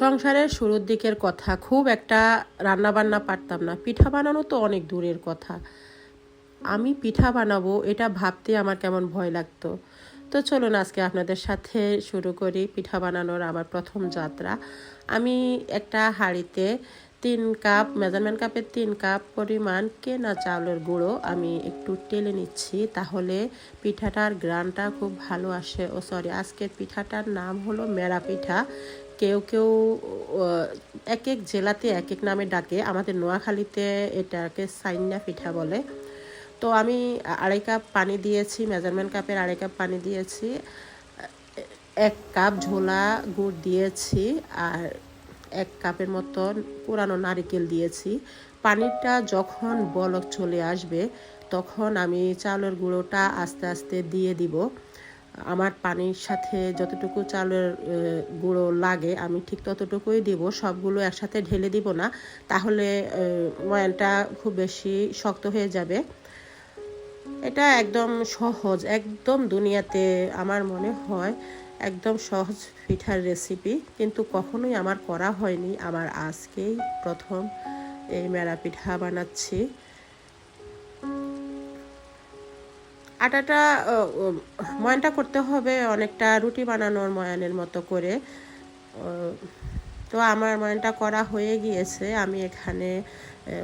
সংসারের শুরুর দিকের কথা, খুব একটা রান্না বান্না পারতাম না। পিঠা বানানো তো অনেক দূরের কথা। আমি পিঠা বানাবো, এটা ভাবতে আমার কেমন ভয় লাগতো। তো চলুন, আজকে আপনাদের সাথে শুরু করি পিঠা বানানোর আমার প্রথম যাত্রা। আমি একটা হাঁড়িতে তিন কাপ, মেজারমেন্ট কাপের তিন কাপ পরিমাণ কেনা চাউলের গুঁড়ো আমি একটু টেলে নিচ্ছি, তাহলে পিঠাটার গ্রানটা খুব ভালো আসে। ও সরি আজকের পিঠাটার নাম হলো মেরা পিঠা। কেউ কেউ এক এক জেলাতে এক এক নামে ডাকে। আমাদের নোয়াখালীতে এটাকে সাইন্না পিঠা বলে। তো আমি আড়াই কাপ পানি দিয়েছি, মেজারমেন্ট কাপের আড়াই কাপ পানি দিয়েছি, এক কাপ ঝোলা গুড় দিয়েছি, আর এক কাপের মতন পুরানো নারিকেল দিয়েছি। পানিটা যখন বলক চলে আসবে, তখন আমি চালের গুঁড়োটা আস্তে আস্তে দিয়ে দিব। আমার পানির সাথে যতটুকু চালের গুঁড়ো লাগে, আমি ঠিক ততটুকুই দিব। সবগুলো একসাথে ঢেলে দিব না, তাহলে ময়ানটা খুব বেশি শক্ত হয়ে যাবে। এটা একদম সহজ, একদম দুনিয়াতে আমার মনে হয় একদম সহজ পিঠার রেসিপি কিন্তু কখনোই আমার করা হয়নি। আমার আজকেই প্রথম এই মেরা পিঠা বানাচ্ছি। আটাটা ময়নটা করতে হবে, অনেকটা রুটি বানানোর ময়ানের মতো করে। তো আমার ময়নটা করা হয়ে গিয়েছে। আমি এখানে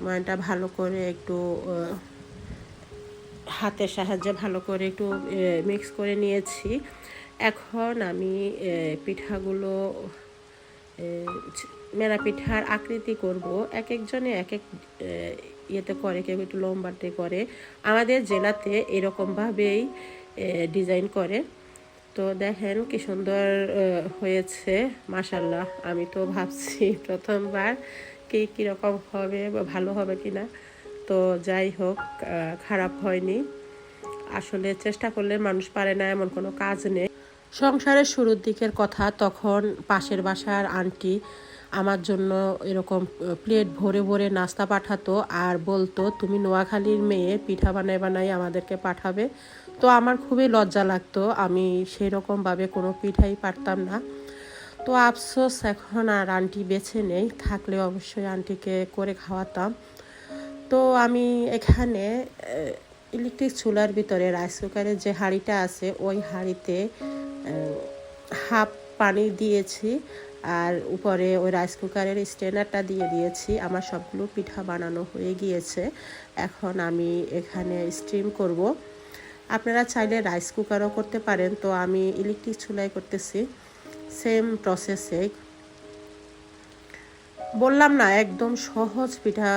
ময়নটা ভালো করে একটু হাতের সাহায্যে ভালো করে একটু মিক্স করে নিয়েছি। এখন আমি পিঠাগুলো মেরা পিঠার আকৃতি করব। এক একজনে এক এক ইয়েতে করে, কেউ একটু লম্বাতে করে। আমাদের জেলাতে এরকমভাবেই ডিজাইন করে। তো দেখেন কি সুন্দর হয়েছে মাসাল্লাহ আমি তো ভাবছি প্রথমবার কি, কীরকম হবে, বা ভালো হবে কি না তো যাই হোক খারাপ হয়নি। আসলে চেষ্টা করলে মানুষ পারে না, এমন কোনো কাজ নেই। সংসারের শুরুর দিকের কথা, তখন পাশের বাসার আন্টি আমার জন্য এরকম প্লেট ভরে ভরে নাস্তা পাঠাতো আর বলতো, তুমি নোয়াখালীর মেয়ে, পিঠা বানাই বানাই আমাদেরকে পাঠাবে। তো আমার খুবই লজ্জা লাগতো, আমি সেই রকমভাবে কোনো পিঠাই পারতাম না। তো আফসোস, এখন আর আন্টি বেছে নেই, থাকলে অবশ্যই আন্টিকে করে খাওয়াতাম। তো আমি এখানে ইলেকট্রিক চুলার ভিতরে রাইস কুকারের যে হাঁড়িটা আছে, ওই হাঁড়িতে হাফ পানি দিয়েছি। আর উপরে ওই রাইস কুকারের স্ট্রেনারটা দিয়ে দিয়েছি। আমার সবগুলো পিঠা বানানো হয়ে গিয়েছে। এখন আমি এখানে স্টিম করব। আপনারা চাইলে রাইস কুকারও করতে পারেন। তো আমি ইলেকট্রিক চুলাই করতেছি। সেম প্রসেসে বললাম না, একদম সহজ পিঠা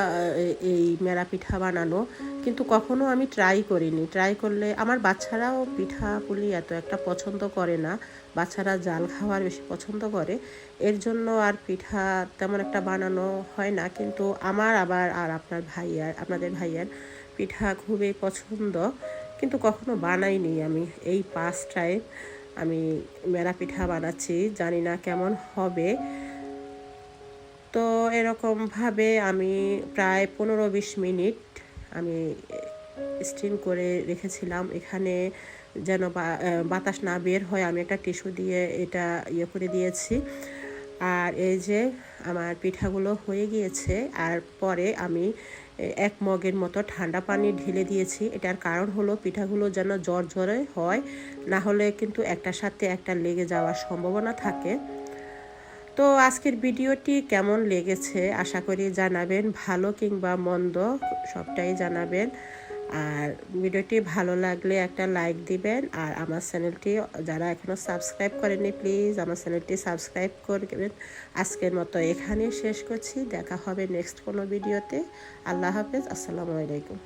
এই মেরা পিঠা বানানো, কিন্তু কখনো আমি ট্রাই করিনি। ট্রাই করলে আমার বাচ্চারাও পিঠা পুলি এত একটা পছন্দ করে না, বাচ্চারা জাল খাওয়ার বেশি পছন্দ করে, এর জন্য আর পিঠা তেমন একটা বানানো হয় না, কিন্তু আমার আবার আর আপনার ভাইয়ার, আপনাদের ভাইয়ার পিঠা খুবই পছন্দ, কিন্তু কখনো বানাইনি আমি। এই পাঁচ টাইম আমি মেরা পিঠা বানাচ্ছি, জানি না কেমন হবে। তো এরকমভাবে আমি প্রায় পনেরো বিশ মিনিট আমি স্টিম করে রেখেছিলাম। এখানে যেন বাতাস না বের হয়, আমি একটা টিস্যু দিয়ে এটা ইয়ে করে দিয়েছি। আর এই যে আমার পিঠাগুলো হয়ে গিয়েছে, আর পরে আমি এক মগের মতো ঠান্ডা পানি ঢেলে দিয়েছি। এটার কারণ হলো পিঠাগুলো যেন জ্বর জ্বরে হয়, না হলে কিন্তু একটার সাথে একটা লেগে যাওয়ার সম্ভাবনা থাকে। তো আজকের ভিডিওটি কেমন লেগেছে আশা করি জানাবেন। ভালো কিংবা মন্দ সবটাই জানাবেন। আর ভিডিওটি ভালো লাগলে একটা লাইক দিবেন। আর আমার চ্যানেলটি যারা এখনও সাবস্ক্রাইব করেনি প্লিজ আমার চ্যানেলটি সাবস্ক্রাইব করবেন। আজকের মতো এখানে শেষ করছি। দেখা হবে নেক্সট কোনো ভিডিওতে। আল্লাহ হাফেজ। আসসালামু আলাইকুম।